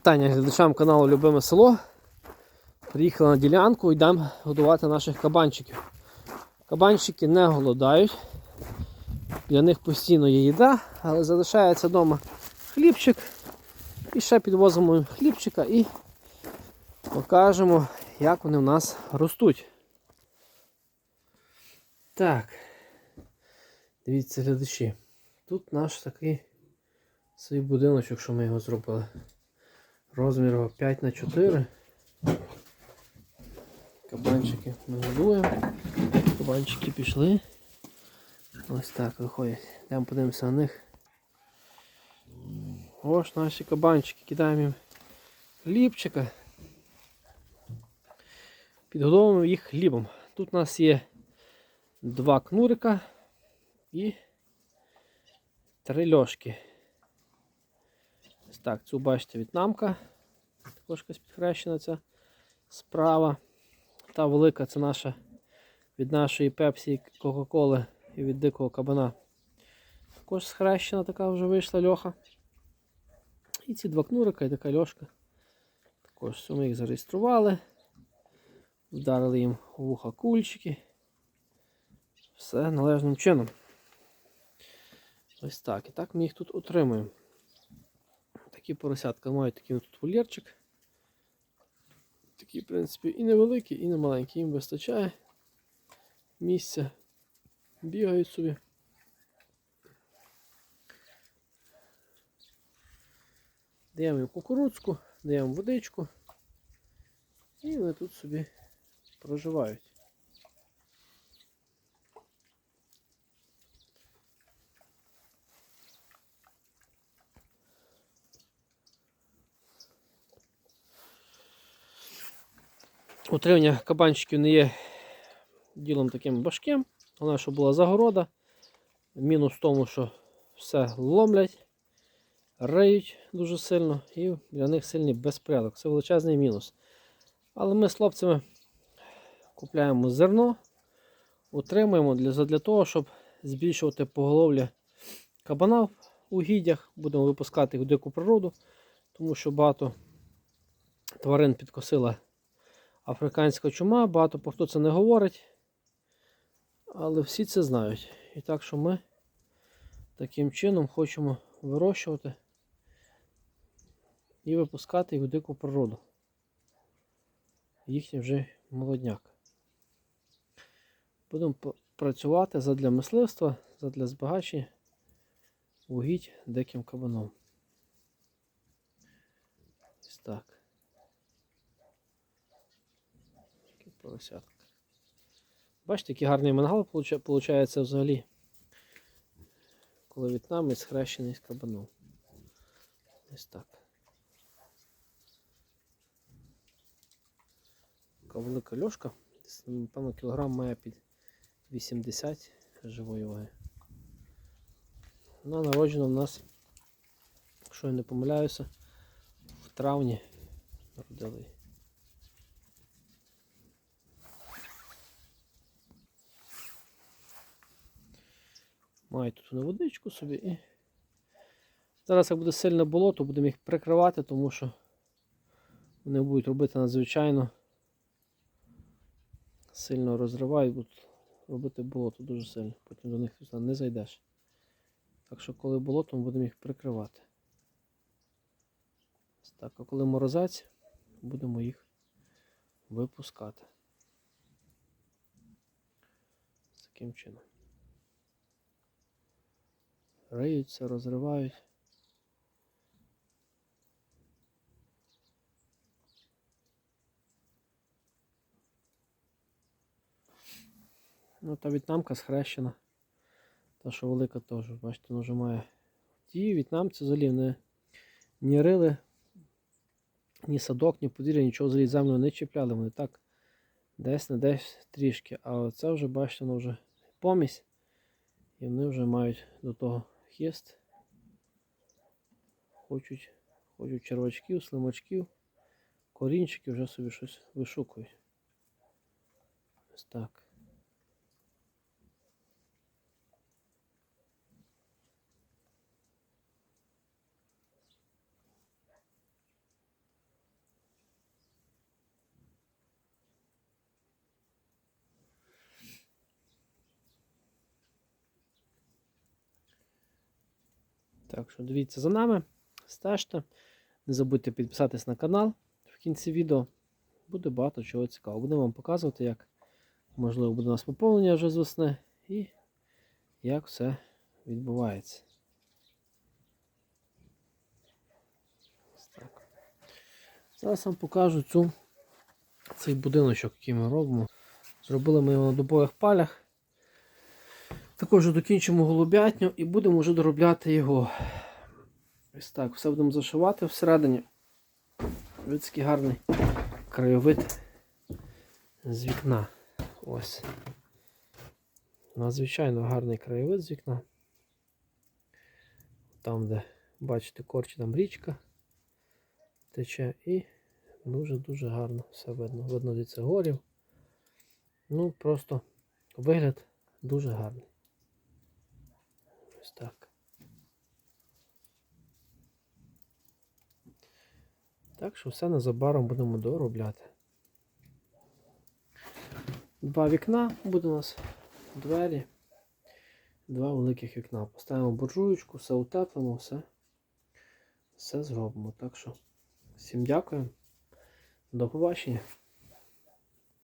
Вітання глядачам каналу Любиме село. Приїхали на ділянку, йдемо годувати наших кабанчиків. Кабанчики не голодають. Для них постійно є їда, але залишається вдома хлібчик. І ще підвозимо їм хлібчика і покажемо, як вони в нас ростуть. Так. Дивіться, глядачі. Тут наш такий свій будиночок, що ми його зробили. Розмір його 5 на 4 Кабанчики ми годуємо. Кабанчики пішли. Ось так виходять. Йдемо подивимося на них. Ось наші кабанчики. Кидаємо їм хлібчика. Підгодовуємо їх хлібом. Тут у нас є два кнурика і три льошки. Ось так, цю бачите в'єтнамка. Також підхрещена ця справа. Та велика це наша від нашої пепсі Кока-Коли і від дикого кабана. Також схрещена така вже вийшла льоха. І ці два кнурика і така льошка. Також ми їх зареєстрували. Вдарили їм вуха кульчики. Все належним чином. Ось так. І так ми їх тут утримуємо. Такі поросятка мають такий тут вольєрчик. Такі, в принципі, і невеликі, і не маленькі. Їм вистачає місця. Бігають собі. Даємо їм кукурудзку, даємо водичку. І вони тут собі проживають. Утримання кабанчиків не є ділом таким важким. Головне, що була загорода. Мінус в тому, що все ломлять, риють дуже сильно і для них сильний безпорядок. Це величезний мінус. Але ми з хлопцями купляємо зерно, утримуємо для, для того, щоб збільшувати поголов'я кабана в угіддях. Будемо випускати їх в дику природу, тому що багато тварин підкосила африканська чума, багато про хто це не говорить, але всі це знають. І так що ми таким чином хочемо вирощувати і випускати їх у дику природу. Їхній вже молодняк. Будемо працювати задля мисливства, задля збагачення угідь диким кабаном. Ось так. Поросятка. Бачите, який гарний мангал виходить взагалі, коли в'єтнамець схрещений з кабаном. Ось так. Така велика льошка, напевно, кілограм має під 80 живої ваги. Вона народжена в нас, якщо я не помиляюся, в травні народили Маю тут на водичку собі і зараз, як буде сильне болото, будемо їх прикривати, тому що вони будуть робити надзвичайно сильно розривають, будуть робити болото дуже сильно, потім до них не зайдеш. Так що, коли болото, ми будемо їх прикривати. Так, а коли морозець, будемо їх випускати. Таким чином. Риються, розривають. Ну, та в'єтнамка схрещена. Та що велика теж, бачите, вона вже має. Ті в'єтнамці взагалі не ні рили, ні садок, ні подвір'я, нічого взагалі землю не чіпляли. Вони так десь не десь трішки. А оце вже, бачите, воно вже помість. І вони вже мають до того хіст. Хочуть, хочуть червачків, слимачків, корінчики вже собі щось вишукують. Ось так. Так що дивіться за нами, стежте. Не забудьте підписатись на канал в кінці відео. Буде багато чого цікавого. Будемо вам показувати, як можливо буде у нас поповнення вже з весни і як все відбувається. Так. Зараз вам покажу цю, цей будиночок, який ми робимо. Зробили ми його на дубових палях. Також докінчимо голубятню і будемо вже доробляти його. Ось так, все будемо зашивати всередині. Такий гарний краєвид з вікна. Ось. Надзвичайно гарний краєвид з вікна. Там, де, бачите, корчі там річка тече і дуже-дуже гарно все видно. Видно від горів. Ну, просто вигляд дуже гарний. Ось так. Так що все незабаром будемо доробляти. Два вікна буде у нас, двері, два великих вікна. Поставимо буржуючку, все утеплимо, все, все зробимо. Так що всім дякую. До побачення.